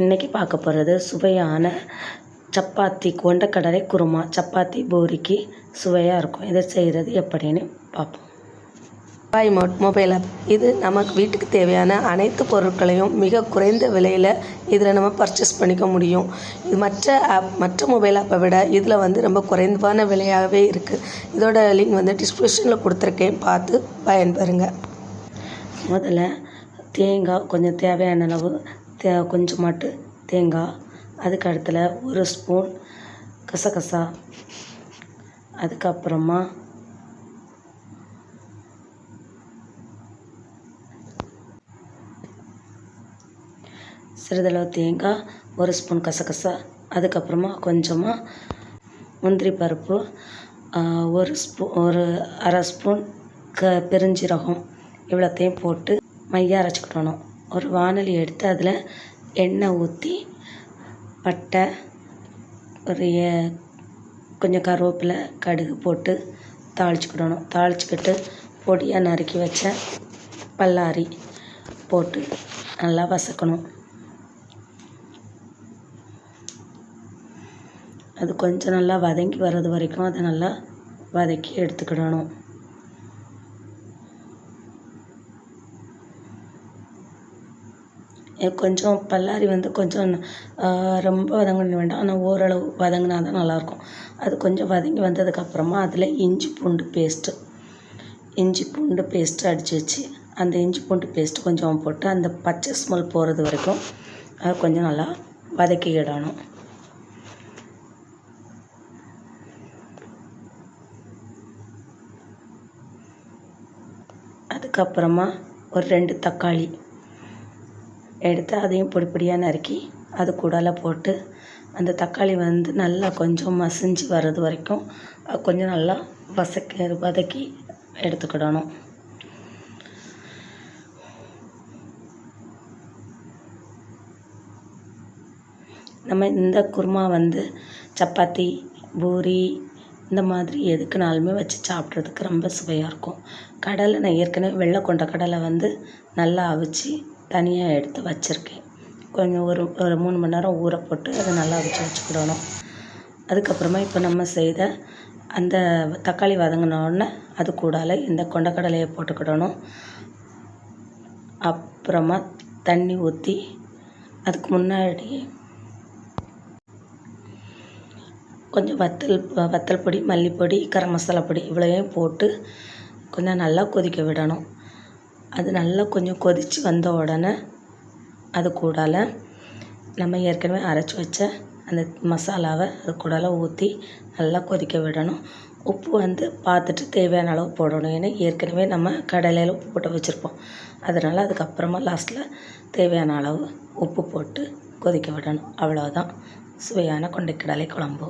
இன்றைக்கி பார்க்க போகிறது சுவையான சப்பாத்தி கொண்டக்கடலை குருமா. சப்பாத்தி பூரிக்கு சுவையாக இருக்கும். இதை செய்கிறது எப்படின்னு பார்ப்போம். பாய் மோட் மொபைல். ஆப் இது நமக்கு வீட்டுக்கு தேவையான அனைத்து பொருட்களையும் மிக குறைந்த விலையில் இதில் நம்ம பர்ச்சேஸ் பண்ணிக்க முடியும். இது மற்ற ஆப் மற்ற மொபைல் ஆப்பை விட இதில் வந்து ரொம்ப குறைவான விலையாகவே இருக்குது இதோட லிங்க் வந்து டிஸ்கிரிப்ஷனில் கொடுத்துருக்கேன். பார்த்து பயன்பெறுங்க. முதல்ல தேங்காய் கொஞ்சம் தேவையான அளவு தே கொஞ்சமாட்டு தேங்காய் அதுக்கு அடுத்துல ஒரு ஸ்பூன் கசகசா அதுக்கப்புறமா சிறிதளவு தேங்காய் ஒரு ஸ்பூன் கசகசா அதுக்கப்புறமா கொஞ்சமாக முந்திரி பருப்பு ஒரு ஸ்பூ ஒரு அரை ஸ்பூன் க பெருஞ்சீரகம் இவ்வளோத்தையும் போட்டு மைய அரைச்சிக்கிடணும் ஒரு வானலி எடுத்து அதில் எண்ணெய் ஊற்றி பட்டை ஒரு கொஞ்சம் கருவேப்பிலை கடுகு போட்டு தாளிச்சுக்கிடணும். தாளிச்சுக்கிட்டு பொடியாக நறுக்கி வச்ச பல்லாரி போட்டு நல்லா வசக்கணும். அது கொஞ்சம் நல்லா வதங்கி வர்றது வரைக்கும் அதை நல்லா வதக்கி எடுத்துக்கிடணும். கொஞ்சம் பல்லாரி வந்து கொஞ்சம் ரொம்ப வதங்கணும் வேண்டாம். ஆனால் ஓரளவு வதங்கினா தான் நல்லாயிருக்கும். அது கொஞ்சம் வதங்கி வந்ததுக்கப்புறமா அதில் இஞ்சி பூண்டு பேஸ்ட்டு இஞ்சி பூண்டு பேஸ்ட்டு அடித்து வச்சு அந்த இஞ்சி பூண்டு பேஸ்ட்டு கொஞ்சம் போட்டு அந்த பச்சை ஸ்மெல் போகிறது வரைக்கும் அது கொஞ்சம் நல்லா வதக்கிக்கிடணும் அதுக்கப்புறமா ஒரு ரெண்டு தக்காளி. எடுத்து அதையும் பொடி பொடியாக நறுக்கி அது கூடால போட்டு அந்த தக்காளி வந்து நல்லா கொஞ்சம் மசிஞ்சு வர்றது வரைக்கும் கொஞ்சம் நல்லா வசக்கி வதக்கி எடுத்துக்கிடணும். நம்ம இந்த குருமா வந்து சப்பாத்தி பூரி இந்த மாதிரி எதுக்குனாலுமே வச்சு சாப்பிட்றதுக்கு ரொம்ப சுவையாக இருக்கும். கடலை நான் ஏற்கனவே வெள்ளை கொண்ட கடலை வந்து நல்லா அவிச்சு தனியாக எடுத்து வச்சுருக்கேன். கொஞ்சம் ஒரு ஒரு மூணு மணி நேரம் ஊற போட்டு அதை நல்லா அவிச்சு வச்சுக்கிடணும். அதுக்கப்புறமா இப்போ நம்ம செய்த அந்த தக்காளி வதங்கினோடனே அது கூடால இந்த கொண்டக்கடலையை போட்டுக்கிடணும். அப்புறமா தண்ணி ஊற்றி அதுக்கு முன்னாடி கொஞ்சம் வத்தல் வத்தல் பொடி மல்லிப்பொடி கரம் மசாலா பொடி இவ்வளோயும் போட்டு கொஞ்சம் நல்லா கொதிக்க விடணும். அது நல்லா கொஞ்சம் கொதித்து வந்த உடனே அது கூடால நம்ம ஏற்கனவே அரைச்சி வச்ச அந்த மசாலாவை அது கூடால ஊற்றி நல்லா கொதிக்க விடணும். உப்பு வந்து பார்த்துட்டு தேவையான அளவு போடணும். ஏன்னா ஏற்கனவே நம்ம கடலையில் உப்பு போட்டு வச்சுருப்போம். அதனால் அதுக்கப்புறமா லாஸ்ட்டில் தேவையான அளவு உப்பு போட்டு கொதிக்க விடணும். அவ்வளோதான் சுவையான கொண்டைக்கடலை குழம்பு.